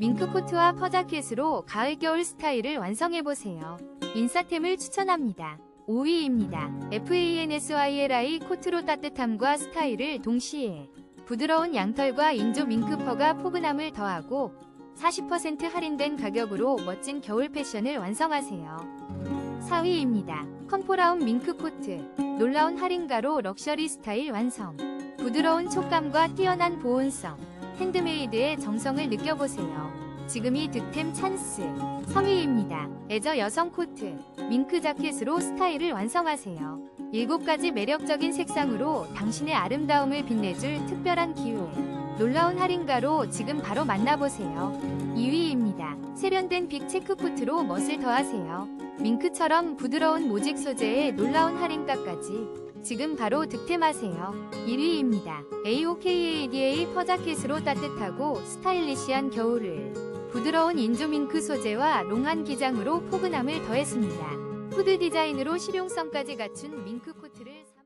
밍크 코트와 퍼자켓으로 가을 겨울 스타일을 완성해보세요. 인싸템을 추천합니다. 5위입니다. FANSYLI 코트로 따뜻함과 스타일을 동시에 부드러운 양털과 인조 밍크퍼가 포근함을 더하고 40% 할인된 가격으로 멋진 겨울 패션을 완성하세요. 4위입니다. 컴포라운 밍크 코트. 놀라운 할인가로 럭셔리 스타일 완성. 부드러운 촉감과 뛰어난 보온성. 핸드메이드의 정성을 느껴보세요. 지금이 득템 찬스. 3위입니다. 에저 여성 코트. 밍크 자켓으로 스타일을 완성하세요. 7가지 매력적인 색상으로 당신의 아름다움을 빛내줄 특별한 기회. 놀라운 할인가로 지금 바로 만나보세요. 2위입니다. 세련된 빅 체크 코트로 멋을 더하세요. 밍크처럼 부드러운 모직 소재의 놀라운 할인가까지 지금 바로 득템하세요. 1위입니다. AOKADA 퍼자켓으로 따뜻하고 스타일리시한 겨울을 부드러운 인조 밍크 소재와 롱한 기장으로 포근함을 더했습니다. 후드 디자인으로 실용성까지 갖춘 밍크 코트를 사-